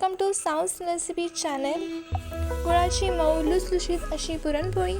Welcome to साऊस recipe channel. गुळाची मऊ लुसलुशीत अशी पुरणपोळी.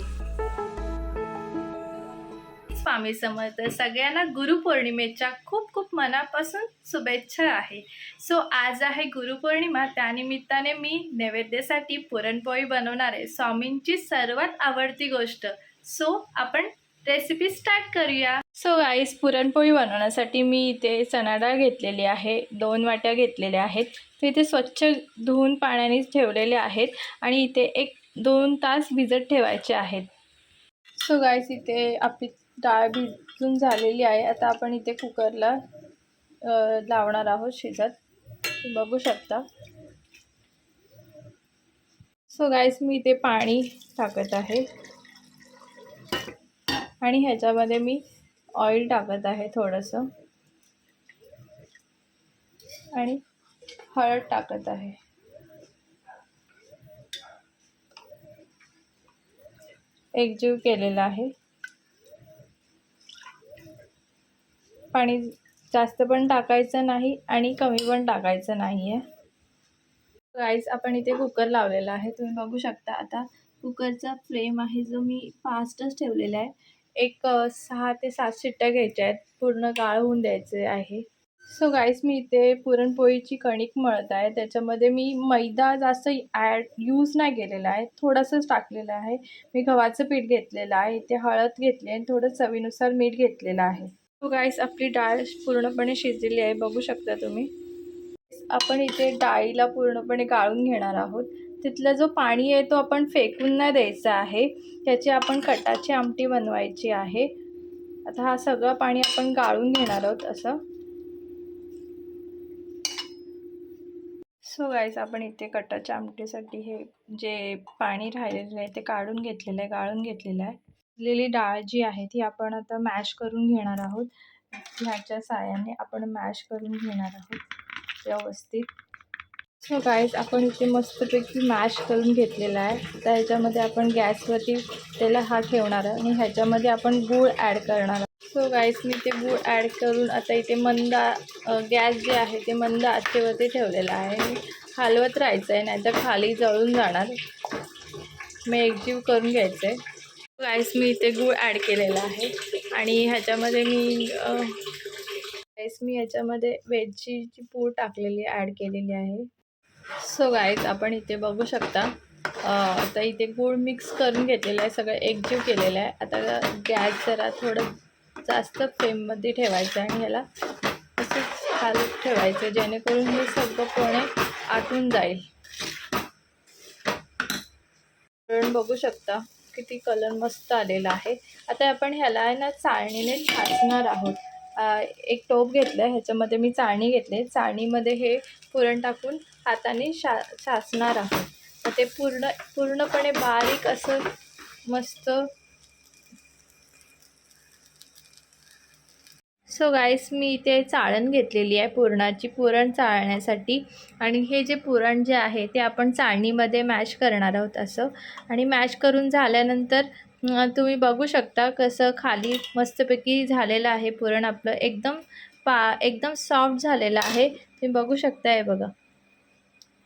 स्वामी समर्थ सगळ्यांना गुरुपौर्णिमेच्या खूप खूप मनापासून शुभेच्छा आहे. सो आज आहे गुरुपौर्णिमा त्यानिमित्ताने मी नैवेद्यासाठी पुरणपोळी बनवणार आहे. स्वामींची सर्वात आवडती गोष्ट. सो आपण रेसिपी स्टार्ट करूया. सो गाईस पुरणपोळी बनवण्यासाठी मी इथे चणा डाळ घेतलेली आहे. दोन वाट्या घेतलेल्या आहेत. ते इथे स्वच्छ धुवून पाण्याने ठेवलेले आहेत आणि इथे एक दोन तास भिजत ठेवायचे आहेत. सो गाईस इथे आपली डाळ भिजून झालेली आहे. आता आपण इथे कुकरला लावणार आहोत शिजत. बघू शकता. सो गाईस मी इथे पाणी टाकत आहे. आणि ह्याच्यामध्ये मी ऑइल टाकत आहे थोडंसं. आणि हळद टाकत आहे. एकजीव केलेला आहे. पाणी जास्त पण टाकायचं नाही आणि कमी पण टाकायचं नाही आहे राईस आपण इथे कुकर लावलेला आहे. तुम्ही बघू शकता आता कुकरचा फ्लेम आहे जो मी फास्टच ठेवलेला आहे. एक सहा ते सात शिट्ट्या घ्यायच्या आहेत. पूर्ण गाळ होऊन द्यायचे आहे. सो गाईस मी इथे पुरणपोळीची कणिक मळत आहे. त्याच्यामध्ये मी मैदा जास्त ॲड यूज नाही केलेला आहे. थोडंसंच टाकलेलं आहे. मी गव्हाचं पीठ घेतलेलं आहे. इथे हळद घेतली आणि थोडं चवीनुसार मीठ घेतलेलं आहे. सो गाईस आपली डाळ पूर्णपणे शिजलेली आहे. बघू शकता तुम्ही. आपण इथे डाळीला पूर्णपणे गाळून घेणार आहोत. तिथलं जो पाणी आहे तो आपण फेकून नाही द्यायचा आहे. त्याची आपण कटाची आमटी बनवायची आहे. आता हा सगळं पाणी आपण गाळून घेणार आहोत असं. सो गाईज आपण इथे कटाच्या आमटीसाठी हे जे पाणी राहिलेलं आहे ते काढून घेतलेलं आहे गाळून घेतलेलं आहे. लिली डाळ जी आहे ती आपण आता मॅश करून घेणार आहोत. ह्याच्या साह्याने आपण मॅश करून घेणार आहोत व्यवस्थित. सो गाईज आपण इथे मस्तपैकी मॅश करून घेतलेला आहे. तर ह्याच्यामध्ये आपण गॅसवरती त्याला हा ठेवणार आहे आणि ह्याच्यामध्ये आपण गूळ ॲड करणार आहे. सो गाईज मी ते गूळ ॲड करून आता इथे मंद गॅस जे आहे ते मंद आचेवरती ठेवलेलं आहे. हलवत राहायचं आहे नाहीतर खाली जळून जाणार. मी एकजीव करून घ्यायचं आहे गाईस मी इथे गूळ ॲड केलेला आहे. आणि ह्याच्यामध्ये मी गाईस मी ह्याच्यामध्ये वेलचीची पूड टाकलेली ॲड केलेली आहे. सो गाईज आपण इथे बघू शकता. आता इथे गूळ मिक्स करून घेतलेलं आहे सगळं एकजीव केलेलं आहे. आता गॅस जरा थोडं जास्त फ्लेममध्ये ठेवायचं आहे आणि ह्याला असंच हालत ठेवायचं जेणेकरून हे सगळं पोणे आटून जाईल. बघू शकता किती कलर मस्त आलेला आहे. आता आपण ह्याला आहे ना चाळणीने ठासणार आहोत. एक टोप घेतलं आहे ह्याच्यामध्ये मी चाळणी घेतले चाळणीमध्ये हे पुरण टाकून हाताने शा शासणार आहोत. तर ते पूर्ण पूर्णपणे बारीक असं मस्त. सो गाईस मी इथे चाळण घेतलेली आहे पुरणाची पुरण चाळण्यासाठी. आणि हे जे पुरण जे आहे ते आपण चाळणीमध्ये मॅश करणार आहोत असं. आणि मॅश करून झाल्यानंतर तुम्ही बघू शकता कसं खाली मस्तपैकी झालेलं आहे पुरण आपलं. एकदम पा एकदम सॉफ्ट झालेलं आहे. तुम्ही बघू शकता हे बघा.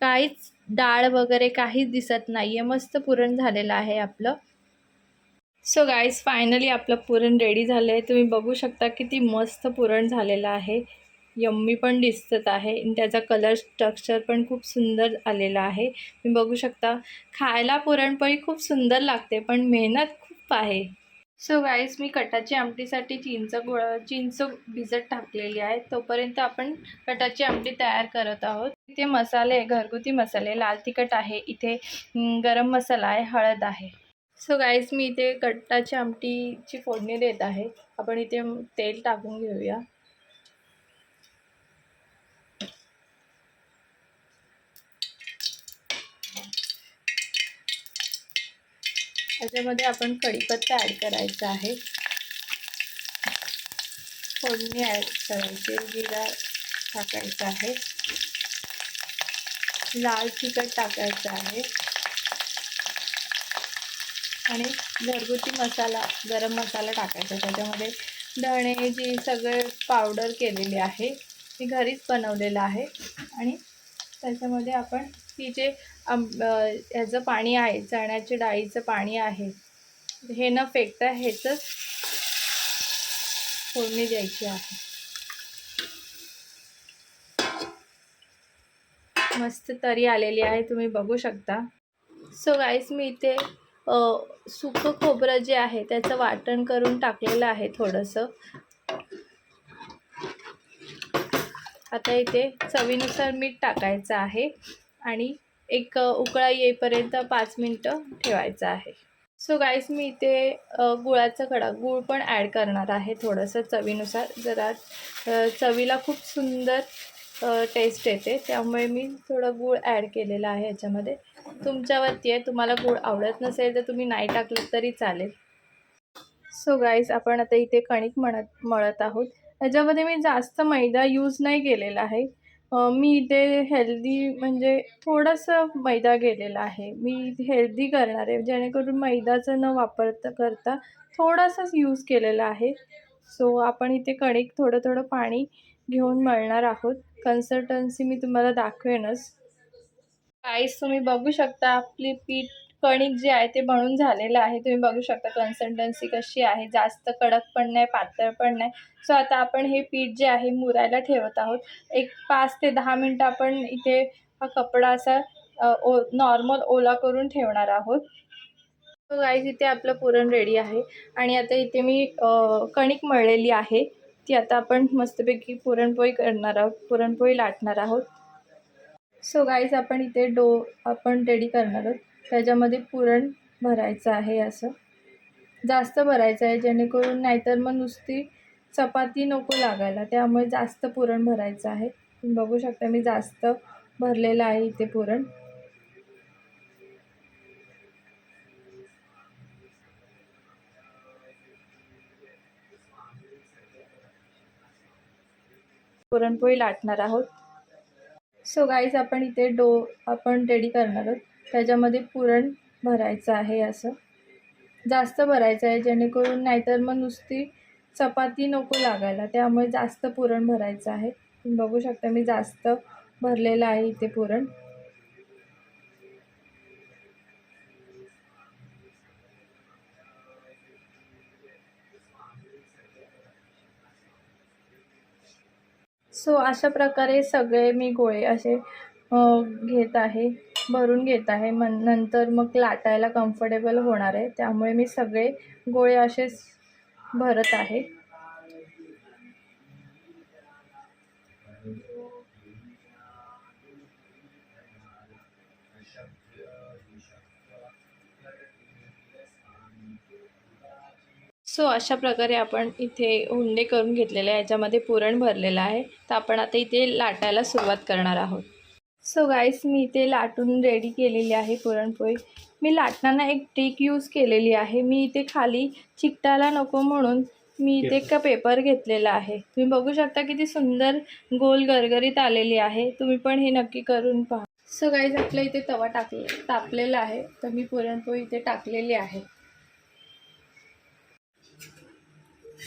काहीच डाळ वगैरे काहीच दिसत नाही आहे मस्त पुरण झालेलं आहे आपलं. सो गाईज फायनली आपलं पुरण रेडी झालं आहे तुम्ही बघू शकता किती मस्त पुरण झालेलं आहे. यम्मी पण दिसत आहे. आणि त्याचा कलर स्ट्रक्चर पण खूप सुंदर आलेला आहे. तुम्ही बघू शकता. खायला पुरणपोळी खूप सुंदर लागते पण मेहनत आहे. सो गाईज मी कटाची आमटीसाठी चिंच गोळ चिंच भिजत टाकलेली आहे. तोपर्यंत आपण कटाची आमटी तयार करत आहोत. इथे मसाले घरगुती मसाले लाल तिखट आहे. इथे गरम मसाला आहे हळद आहे. सो गाईज मी इथे कट्टाची आमटीची फोडणी देत आहे. आपण इथे तेल टाकून घेऊया. त्याच्यामध्ये आपण कढीपत्ता ॲड करायचा आहे. फोडणी ॲड करायची जिरा टाकायचा आहे. लाल तिखट टाकायचं आहे. आणि घरगुती मसाला गरम मसाला टाकायचा. त्याच्यामध्ये धणे जी सगळे पावडर केलेली आहे ती घरीच बनवलेलं आहे. आणि त्याच्यामध्ये आपण की जे ह्याचं पाणी आहे चण्याच्या डाळीचं पाणी आहे हे न फेकता ह्याचं फोडणी द्यायची आहे. मस्त तरी आलेली आहे तुम्ही बघू शकता. सो गाईस मी इथे सुकं खोबरं जे आहे त्याचं वाटण करून टाकलेलं आहे थोडंसं. आता इथे चवीनुसार मीठ टाकायचं आहे. आणि एक उकळा येईपर्यंत पाच मिनटं ठेवायचं आहे. सो गाईस मी इथे गुळाचा कडा गूळ पण ॲड करणार आहे थोडंसं चवीनुसार. जरा चवीला खूप सुंदर टेस्ट येते. त्यामुळे मी थोडं गूळ ॲड केलेलं आहे याच्यामध्ये. तुमच्यावरती आहे. तुम्हाला गूळ आवडत नसेल तर तुम्ही नाही टाकलं तरी चालेल. सो गाईस आपण आता इथे कणिक म्हणत मळत आहोत. याच्यामध्ये मी जास्त मैदा यूज नाही केलेला आहे. मी इथे हेल्दी म्हणजे थोडंसं मैदा गेलेला आहे. मी हेल्दी करणार आहे. जेणेकरून मैदाचं न वापरता करता थोडासाच यूज केलेला आहे. सो आपण इथे कणिक थोडं थोडं पाणी घेऊन मळणार आहोत. कन्सल्टन्सी मी तुम्हाला दाखवेनच. काहीच तुम्ही बघू शकता आपली पीठ कणिक जे आहे ते बनून झालेलं आहे. तुम्ही बघू शकता कन्सल्टन्सी कशी आहे. जास्त कडक पण नाही पातळ पण नाही. सो आता आपण हे पीठ जे आहे मुरायला ठेवत आहोत. एक पाच ते दहा मिनटं आपण इथे हा कपडा असा ओ नॉर्मल ओला करून ठेवणार आहोत. सो गाईज इथे आपलं पुरण रेडी आहे. आणि आता इथे मी कणिक मळलेली आहे. ती आता आपण मस्तपैकी पुरणपोळी करणार आहोत. पुरणपोळी लाटणार आहोत. सो गाईज आपण इथे डो आपण रेडी करणार आहोत. त्याच्यामध्ये पुरण भरायचं आहे असं. जास्त भरायचं आहे जेणेकरून नाहीतर मग नुसती चपाती नको लागायला. त्यामुळे जास्त पुरण भरायचं आहे. तुम्ही बघू शकता मी जास्त भरलेलं आहे इथे पुरण. पुरणपोळी लाटणार आहोत. सो गाईज आपण इथे डो आपण रेडी करणार आहोत. त्याच्यामध्ये पुरण भरायचं आहे असं. जास्त भरायचं आहे जेणेकरून नाहीतर मग नुसती चपाती नको लागायला. त्यामुळे जास्त पुरण भरायचं आहे. तुम्ही बघू शकता मी जास्त भरलेलं आहे इथे पुरण. सो अशा प्रकारे सगळे मी गोळे असे घेत आहे. भरून घेत आहे. मन नंतर मग लाटायला कम्फर्टेबल होणार आहे. त्यामुळे मी सगळे गोळे असेच भरत आहे. सो अशा प्रकारे आपण इथे हुंडे करून घेतलेले आहे. याच्यामध्ये पुरण भरलेलं आहे. तर आपण आता इथे लाटायला सुरुवात करणार आहोत. सो गाईस मी इथे लाटून रेडी केलेली आहे पुरणपोळी. मी लाटताना एक ट्रिक यूज केलेली आहे. मी इथे खाली चिकटायला नको म्हणून मी इथे का पेपर घेतलेला आहे. तुम्ही बघू शकता किती सुंदर गोल गरगरीत आलेली आहे. तुम्ही पण हे नक्की करून पहा. सो गाईज आपल्या इथे तवा टाकले तापलेला आहे. तर मी पुरणपोळी इथे टाकलेली आहे.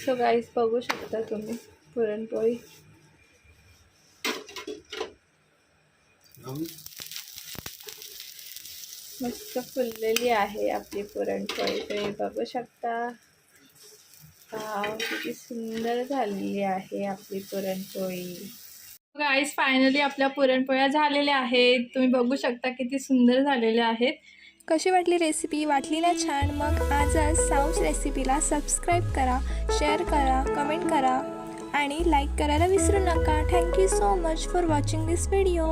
सो गाईज बघू शकता तुम्ही पुरणपोळी. मस्त फुललेली आहे आपली पुरणपोळी. तुम्ही बघू शकता. किती सुंदर झालेली आहे आपली पुरणपोळी. गाईज फायनली आपल्या पुरणपोळ्या झालेल्या आहेत. तुम्ही बघू शकता किती सुंदर झालेल्या आहेत. कशी वाटली रेसिपी वाटली ना छान. मग आजच साऊस रेसिपीला सबस्क्राईब करा शेअर करा कमेंट करा. आणि लाईक करायला विसरू नका. Thank you so much for watching this video